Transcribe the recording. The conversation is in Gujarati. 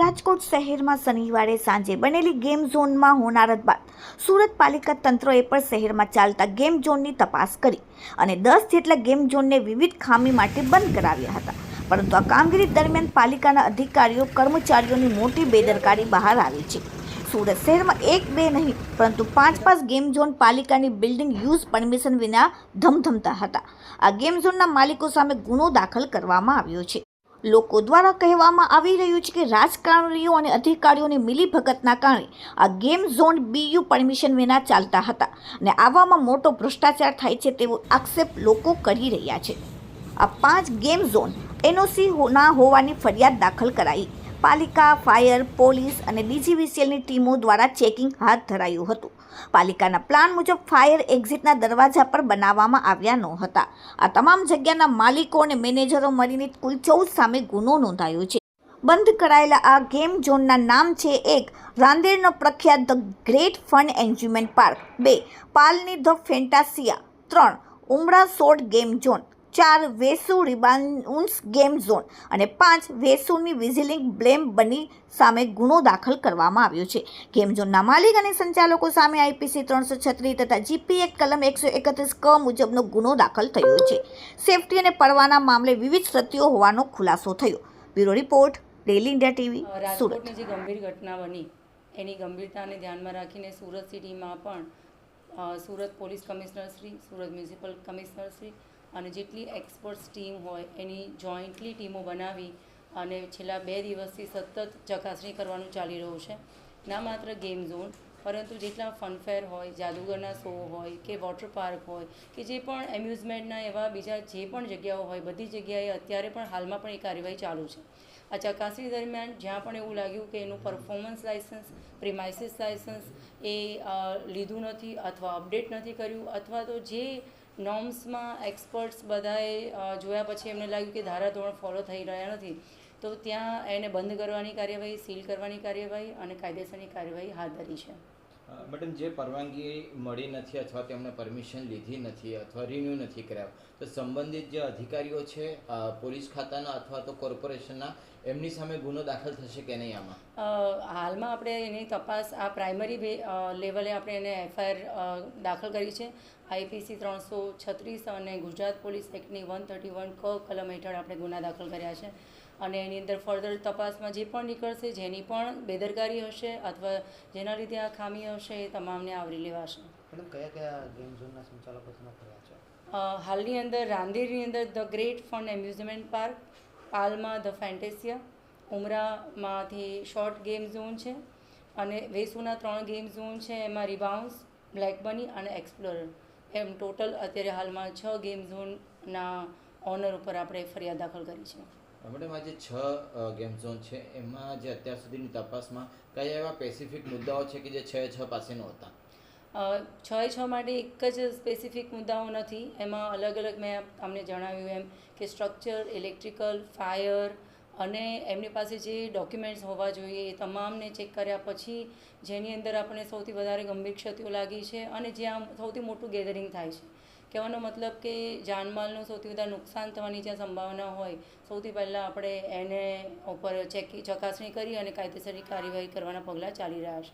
રાજકોટ શહેરમાં શનિવારે સાંજે બનેલી ગેમ ઝોનમાં હોનારત બાદ સુરત પાલિકા તંત્રએ પણ શહેરમાં ચાલતા ગેમ ઝોનની તપાસ કરી અને દસ જેટલા ગેમ ઝોનને વિવિધ ખામી માટે બંધ કરાવ્યા હતા. પરંતુ આ કામગીરી દરમિયાન પાલિકાના અધિકારીઓ, કર્મચારીઓની મોટી બેદરકારી બહાર આવી છે. સુરત શહેરમાં એક, બે નહીં, પરંતુ પાંચ પાંચ ગેમ ઝોન પાલિકાની બિલ્ડિંગ યુઝ પરમિશન વિના ધમધમતા હતા. આ ગેમ ઝોનના માલિકો સામે ગુનો દાખલ કરવામાં આવ્યો છે. લોકો દ્વારા કહેવામાં આવી રહ્યું છે કે રાજકારણીઓ અને અધિકારીઓની મિલીભગતના કારણે આ ગેમ ઝોન બીયુ પરમિશન વિના ચાલતા હતા અને આવામાં મોટો ભ્રષ્ટાચાર થાય છે તેવો આક્ષેપ લોકો કરી રહ્યા છે. આ પાંચ ગેમ ઝોન એનઓસી ના હોવાની ફરિયાદ દાખલ કરાઈ. પાલિકા, ફાયર, પોલીસ અને ડીજીવીસીએલની ટીમો દ્વારા ચેકિંગ હાથ ધરાયું હતું. પાલિકાના પ્લાન મુજબ ફાયર એક્ઝિટના દરવાજા પર બનાવવામાં આવ્યા ન હતા. આ તમામ જગ્યાના માલિકો અને મેનેજરો મળીને કુલ ચૌદ સામે ગુનો નોંધાયો છે. બંધ કરાયેલા આ ગેમ ઝોનના નામ છે એક રાંદેરનો પ્રખ્યાત the great fun amusement park, બે પાલની ધ ફેન્ટાસિયા, ત્રણ ઉમરા સોડ ગેમ ઝોન ચાર વેસુ રિબાઉન્સ ગેમ ઝોન અને પાંચ વેસુની વિઝિલિંગ બ્લેમ બની સામે ગુનો દાખલ કરવામાં આવ્યો છે. ગેમ ઝોનના માલિક અને સંચાલકો સામે આઈપીસી ત્રણસો છત્રીસ તથા જીપી એક્ટ કલમ એકસો એકત્રીસ ક મુજબનો ગુનો દાખલ થયો છે. સેફટી અને પરવાના મામલે વિવિધ ક્ષતિઓ હોવાનો ખુલાસો થયો. Bureau report daily India TV Surat. જે ગંભીર ઘટના બની એની ગંભીરતાને ધ્યાનમાં રાખીને સુરત સિટીમાં પણ Surat police commissioner Shri Surat municipal commissioner Shri અને જેટલી એક્સપર્ટ્સ ટીમ હોય, એની જોઈન્ટલી ટીમો બનાવી અને છેલ્લા બે દિવસથી સતત ચકાસણી કરવાનું ચાલી રહ્યું છે. ના માત્ર ગેમ ઝોન પરંતુ જેટલા ફનફેર હોય, જાદુગરના શો હોય કે વોટર પાર્ક હોય કે જે પણ એમ્યુઝમેન્ટના એવા બીજા જે પણ જગ્યાઓ હોય, બધી જગ્યાએ અત્યારે પણ હાલમાં પણ એ કાર્યવાહી ચાલુ છે. આ ચકાસણી દરમિયાન જ્યાં પણ એવું લાગ્યું કે એનું પરફોર્મન્સ લાઇસન્સ પ્રિમાઇસિસ લાઇસન્સ એ લીધું નથી અથવા અપડેટ નથી કર્યું અથવા તો જે નોર્મ્સમાં એક્સપર્ટ્સ બધાએ જોયા પછી એમને લાગ્યું કે ધારાધોરણ ફોલો થઈ રહ્યા નથી. તો ત્યાં એને બંધ કરવાની કાર્યવાહી, સીલ કરવાની કાર્યવાહી અને કાયદેસરની કાર્યવાહી હાથ ધરી છે. મેડમ, જે પરવાનગી મળી નથી અથવા તેમણે પરમિશન લીધી નથી અથવા રિન્યૂ નથી કર્યા, તો સંબંધિત જે અધિકારીઓ છે પોલીસ ખાતાના અથવા તો કોર્પોરેશનના, એમની સામે ગુનો દાખલ થશે કે નહીં આમાં? હાલમાં આપણે એની તપાસ આ પ્રાઇમરી લેવલે આપણે એને એફઆઈઆર દાખલ કરી છે. આઈપીસી ત્રણસો છત્રીસ અને ગુજરાત પોલીસ એક્ટની વન થર્ટી વન ક કલમ હેઠળ આપણે ગુના દાખલ કર્યા છે. અને એની અંદર ફર્ધર તપાસમાં જે પણ નીકળશે જેની પણ બેદરકારી હશે અથવા જેના લીધે આ ખામી હશે એ તમામને આવરી લેવાશે. મેડમ કયા કયા ગેમ ઝોનના સંચાલકો તમે કર્યા છે? હાલની અંદર રાંદેરની અંદર the great fun amusement park પાલમાં the Fantasia ઉમરામાંથી શોર્ટ ગેમ ઝોન છે અને વેસુના ત્રણ ગેમ ઝોન છે એમાં રિબાઉન્સ બ્લેક બની અને એક્સપ્લોરર. એમ ટોટલ અત્યારે હાલમાં છ ગેમ ઝોનના ઓનર ઉપર આપણે ફરિયાદ દાખલ કરી છે. મેડમ આ જે છ ગેમ ઝોન છે, એમાં જે અત્યાર સુધીની તપાસમાં કયા એવા સ્પેસિફિક મુદ્દાઓ છે કે જે છ છ પાસે નહોતા છ છ માટે એક જ સ્પેસિફિક મુદ્દાઓ નથી. એમાં અલગ અલગ મેં તમને જણાવ્યું એમ કે સ્ટ્રક્ચર ઇલેક્ટ્રિકલ ફાયર અને એમની પાસે જે ડોક્યુમેન્ટ્સ હોવા જોઈએ એ તમામને ચેક કર્યા પછી જેની અંદર આપણને સૌથી વધારે ગંભીર ક્ષતિઓ લાગી છે અને જ્યાં સૌથી મોટું ગેધરિંગ થાય છે. કહેવાનો મતલબ કે જાનમાલનું સૌથી વધારે નુકસાન થવાની જ્યાં સંભાવના હોય, સૌથી પહેલાં આપણે એને ઉપર ચેક ચકાસણી કરી અને કાયદેસરની કાર્યવાહી કરવાના પગલાં ચાલી રહ્યા છે.